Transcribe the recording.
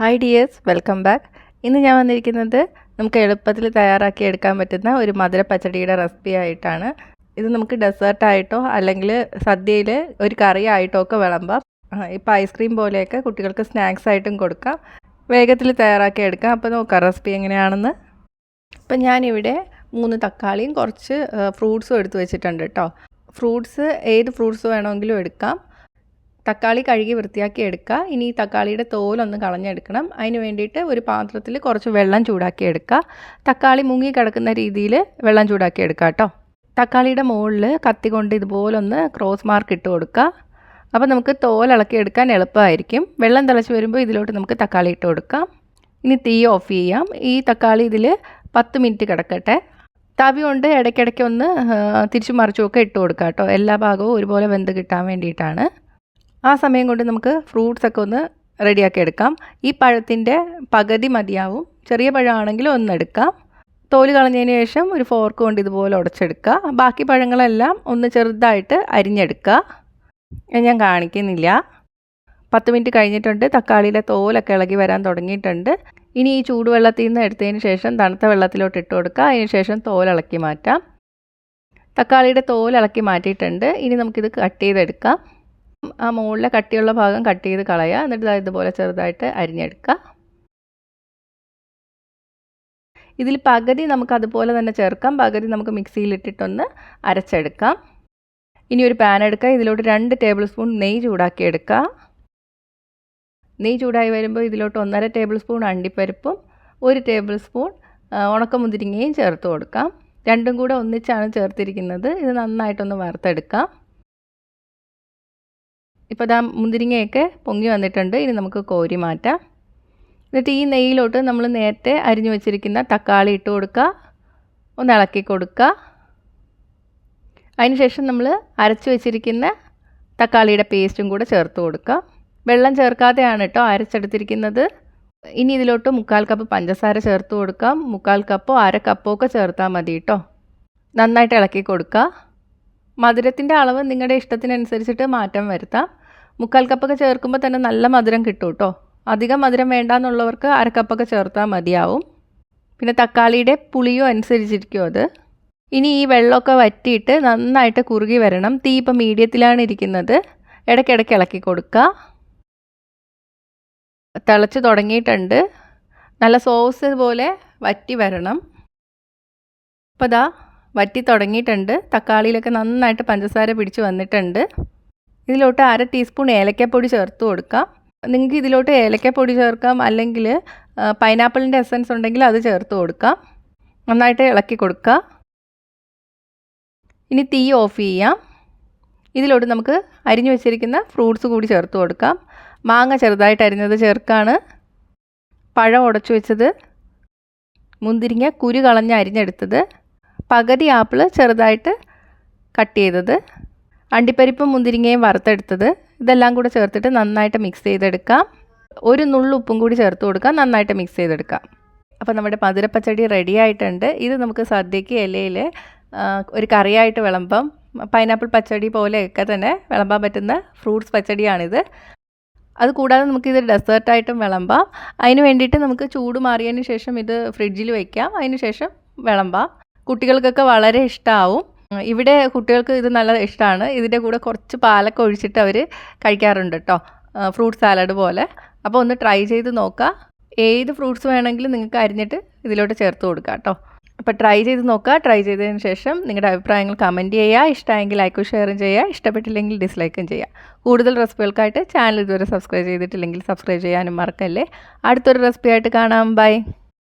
Hi dears welcome back ഇന്ന് ഞാൻ വന്നിരിക്കുന്നത് നമുക്ക് എളുപ്പത്തിൽ തയ്യാറാക്കി എടുക്കാൻ പറ്റുന്ന ഒരു മധുര പച്ചടിയുടെ റെസിപ്പി ആയിട്ടാണ്. ഇത് നമുക്ക് ഡെസേർട്ടായിട്ടോ അല്ലെങ്കിൽ സദ്യയിൽ ഒരു കറി ആയിട്ടോ ഒക്കെ വിളമ്പാം. ഇപ്പോൾ ഐസ്ക്രീം പോലെയൊക്കെ കുട്ടികൾക്ക് സ്നാക്സ് ആയിട്ടും കൊടുക്കാം. വേഗത്തിൽ തയ്യാറാക്കി എടുക്കാം. അപ്പോൾ നോക്കാം റെസിപ്പി എങ്ങനെയാണെന്ന്. ഇപ്പം ഞാനിവിടെ മൂന്ന് തക്കാളിയും കുറച്ച് ഫ്രൂട്ട്സും എടുത്തു വെച്ചിട്ടുണ്ട് കേട്ടോ ഫ്രൂട്ട്സ് ഏത് ഫ്രൂട്ട്സ് വേണമെങ്കിലും എടുക്കാം. തക്കാളി കഴുകി വൃത്തിയാക്കി എടുക്കുക. ഇനി ഈ തക്കാളിയുടെ തോലൊന്ന് കളഞ്ഞെടുക്കണം. അതിന് വേണ്ടിയിട്ട് ഒരു പാത്രത്തിൽ കുറച്ച് വെള്ളം ചൂടാക്കി എടുക്കുക. തക്കാളി മുങ്ങി കിടക്കുന്ന രീതിയിൽ വെള്ളം ചൂടാക്കി എടുക്കുക കേട്ടോ. തക്കാളിയുടെ മുകളിൽ കത്തി കൊണ്ട് ഇതുപോലൊന്ന് ക്രോസ് മാർക്ക് ഇട്ട് കൊടുക്കുക. അപ്പോൾ നമുക്ക് തോൽ ഇളക്കി എടുക്കാൻ എളുപ്പമായിരിക്കും. വെള്ളം തിളച്ച് വരുമ്പോൾ ഇതിലോട്ട് നമുക്ക് തക്കാളി ഇട്ട് കൊടുക്കാം. ഇനി തീ ഓഫ് ചെയ്യാം. ഈ തക്കാളി ഇതിൽ പത്ത് മിനിറ്റ് കിടക്കട്ടെ. തവി കൊണ്ട് ഇടയ്ക്കിടയ്ക്ക് ഒന്ന് തിരിച്ചു മറിച്ചുമൊക്കെ ഇട്ട് കൊടുക്കാം കേട്ടോ. എല്ലാ ഭാഗവും ഒരുപോലെ വെന്ത് കിട്ടാൻ വേണ്ടിയിട്ടാണ്. ആ സമയം കൊണ്ട് നമുക്ക് ഫ്രൂട്ട്സൊക്കെ ഒന്ന് റെഡിയാക്കി എടുക്കാം. ഈ പഴത്തിന്റെ പകുതി മതിയാവും. ചെറിയ പഴമാണെങ്കിൽ ഒന്നെടുക്കാം തോൽ കളഞ്ഞതിന് ശേഷം ഒരു ഫോർക്ക് കൊണ്ട് ഇതുപോലെ ഉടച്ചെടുക്കുക. ബാക്കി പഴങ്ങളെല്ലാം ഒന്ന് ചെറുതായിട്ട് അരിഞ്ഞെടുക്കുക. ഞാൻ കാണിക്കുന്നില്ല. പത്ത് മിനിറ്റ് കഴിഞ്ഞിട്ടുണ്ട്. തക്കാളിയുടെ തോലൊക്കെ ഇളകി വരാൻ തുടങ്ങിയിട്ടുണ്ട്. ഇനി ഈ ചൂടുവെള്ളത്തിൽ നിന്ന് എടുത്തതിന് ശേഷം തണുത്ത വെള്ളത്തിലോട്ട് ഇട്ട് കൊടുക്കുക. അതിന് ശേഷം തോലിളക്കി മാറ്റാം. തക്കാളിയുടെ തോലിളക്കി മാറ്റിയിട്ടുണ്ട്. ഇനി നമുക്കിത് കട്ട് ചെയ്തെടുക്കാം. ആ മുകളിലെ കട്ടിയുള്ള ഭാഗം കട്ട് ചെയ്ത് കളയുക. എന്നിട്ട് ഇതുപോലെ ചെറുതായിട്ട് അരിഞ്ഞെടുക്കുക. ഇതിൽ പകുതി നമുക്ക് അതുപോലെ തന്നെ ചേർക്കാം. പകുതി നമുക്ക് മിക്സിയിലിട്ടിട്ടൊന്ന് അരച്ചെടുക്കാം. ഇനി ഒരു പാൻ എടുക്കുക. ഇതിലോട്ട് രണ്ട് ടേബിൾ സ്പൂൺ നെയ്യ് ചൂടാക്കി എടുക്കുക. നെയ്യ് ചൂടായി വരുമ്പോൾ ഇതിലോട്ട് ഒന്നര ടേബിൾ സ്പൂൺ അണ്ടിപ്പരിപ്പും ഒരു ടേബിൾ സ്പൂൺ ഉണക്കമുന്തിരിങ്ങയും ചേർത്ത് കൊടുക്കാം. രണ്ടും കൂടെ ഒന്നിച്ചാണ് ചേർത്തിരിക്കുന്നത്. ഇത് നന്നായിട്ടൊന്ന് വറുത്തെടുക്കാം. ഇപ്പോൾ ഇതാ മുന്തിരിങ്ങയൊക്കെ പൊങ്ങി വന്നിട്ടുണ്ട്. ഇനി നമുക്ക് കോരി മാറ്റാം. എന്നിട്ട് ഈ നെയ്യിലോട്ട് നമ്മൾ നേരത്തെ അരിഞ്ഞു വെച്ചിരിക്കുന്ന തക്കാളി ഇട്ട് കൊടുക്കുക. ഒന്ന് ഇളക്കി കൊടുക്കുക. അതിനുശേഷം നമ്മൾ അരച്ച് വെച്ചിരിക്കുന്ന തക്കാളിയുടെ പേസ്റ്റും കൂടെ ചേർത്ത് കൊടുക്കുക. വെള്ളം ചേർക്കാതെയാണ് കേട്ടോ അരച്ചെടുത്തിരിക്കുന്നത്. ഇനി ഇതിലോട്ട് മുക്കാൽ കപ്പ് പഞ്ചസാര ചേർത്ത് കൊടുക്കാം. മുക്കാൽ കപ്പോ അര കപ്പോ ഒക്കെ ചേർത്താൽ മതി കേട്ടോ. നന്നായിട്ട് ഇളക്കി കൊടുക്കുക. മധുരത്തിന്റെ അളവ് നിങ്ങളുടെ ഇഷ്ടത്തിനനുസരിച്ചിട്ട് മാറ്റം വരുത്താം. മുക്കാൽ കപ്പൊക്കെ ചേർക്കുമ്പോൾ തന്നെ നല്ല മധുരം കിട്ടും കേട്ടോ അധികം മധുരം വേണ്ട വേണ്ടാന്നുള്ളവർക്ക് അരക്കപ്പൊക്കെ ചേർത്താൽ മതിയാവും. പിന്നെ തക്കാളിയുടെ പുളിയോ അനുസരിച്ചിരിക്കും അത്. ഇനി ഈ വെള്ളമൊക്കെ വറ്റിയിട്ട് നന്നായിട്ട് കുറുകി വരണം. തീ ഇപ്പം മീഡിയത്തിലാണ് ഇരിക്കുന്നത്. ഇടയ്ക്കിടയ്ക്ക് ഇളക്കി കൊടുക്കുക. തിളച്ച് തുടങ്ങിയിട്ടുണ്ട്. നല്ല സോസ് പോലെ വറ്റി വരണം. അപ്പോൾ ദാ വറ്റി തുടങ്ങിയിട്ടുണ്ട്. തക്കാളിയിലൊക്കെ നന്നായിട്ട് പഞ്ചസാര പിടിച്ച് വന്നിട്ടുണ്ട്. ഇതിലോട്ട് അര ടീസ്പൂൺ ഏലക്കപ്പൊടി ചേർത്ത് കൊടുക്കാം. നിങ്ങൾക്ക് ഇതിലോട്ട് ഏലക്കപ്പൊടി ചേർക്കാം. അല്ലെങ്കിൽ പൈനാപ്പിളിന്റെ എസൻസ് ഉണ്ടെങ്കിൽ അത് ചേർത്ത് കൊടുക്കാം. നന്നായിട്ട് ഇളക്കി കൊടുക്കുക. ഇനി തീ ഓഫ് ചെയ്യാം. ഇതിലോട്ട് നമുക്ക് അരിഞ്ഞു വെച്ചിരിക്കുന്ന ഫ്രൂട്ട്സ് കൂടി ചേർത്ത് കൊടുക്കാം. മാങ്ങ ചെറുതായിട്ട് അരിഞ്ഞത് ചേർക്കാണ്. പഴം ഉടച്ചു വെച്ചത്. മുന്തിരിങ്ങ കുരു കളഞ്ഞ് അരിഞ്ഞെടുത്തത്. പകുതി ആപ്പിൾ ചെറുതായിട്ട് കട്ട് ചെയ്തത്. അണ്ടിപ്പരിപ്പും മുന്തിരിങ്ങയും വറുത്തെടുത്തത്. ഇതെല്ലാം കൂടെ ചേർത്തിട്ട് നന്നായിട്ട് മിക്സ് ചെയ്തെടുക്കാം. ഒരു നുള്ളുപ്പും കൂടി ചേർത്ത് കൊടുക്കാം. നന്നായിട്ട് മിക്സ് ചെയ്തെടുക്കാം. അപ്പോൾ നമ്മുടെ മധുരപ്പച്ചടി റെഡി ആയിട്ടുണ്ട്. ഇത് നമുക്ക് സദ്യയ്ക്ക് ഇലയിൽ ഒരു കറിയായിട്ട് വിളമ്പം. പൈനാപ്പിൾ പച്ചടി പോലെയൊക്കെ തന്നെ വിളമ്പാൻ പറ്റുന്ന ഫ്രൂട്ട്സ് പച്ചടിയാണിത്. അത് കൂടാതെ നമുക്കിത് ഡെസേർട്ടായിട്ടും വിളമ്പാം. അതിന് വേണ്ടിയിട്ട് നമുക്ക് ചൂട് മാറിയതിന് ശേഷം ഇത് ഫ്രിഡ്ജിൽ വയ്ക്കാം അതിന് ശേഷം വിളമ്പാം. കുട്ടികൾക്കൊക്കെ വളരെ ഇഷ്ടമാവും ഇവിടെ കുട്ടികൾക്ക് ഇത് നല്ല ഇഷ്ടമാണ് ഇതിന്റെ കൂടെ കുറച്ച് പാലൊക്കെ ഒഴിച്ചിട്ട് അവർ കഴിക്കാറുണ്ട് കേട്ടോ ഫ്രൂട്ട് സാലഡ് പോലെ. അപ്പോൾ ഒന്ന് ട്രൈ ചെയ്ത് നോക്കുക ഏത് ഫ്രൂട്ട്സ് വേണമെങ്കിലും നിങ്ങൾക്ക് അരിഞ്ഞിട്ട് ഇതിലോട്ട് ചേർത്ത് കൊടുക്കുക കേട്ടോ അപ്പോൾ ട്രൈ ചെയ്ത് നോക്കുക ട്രൈ ചെയ്തതിന് ശേഷം നിങ്ങളുടെ അഭിപ്രായങ്ങൾ കമന്റ് ചെയ്യുക ഇഷ്ടമായെങ്കിൽ ലൈക്കും ഷെയറും ചെയ്യുക ഇഷ്ടപ്പെട്ടില്ലെങ്കിൽ ഡിസ്ലൈക്കും ചെയ്യുക കൂടുതൽ റെസിപ്പികൾക്കായിട്ട് ചാനൽ ഇതുവരെ സബ്സ്ക്രൈബ് ചെയ്തിട്ടില്ലെങ്കിൽ സബ്സ്ക്രൈബ് ചെയ്യാനും മറക്കല്ലേ. അടുത്തൊരു റെസിപ്പിയായിട്ട് കാണാം. ബൈ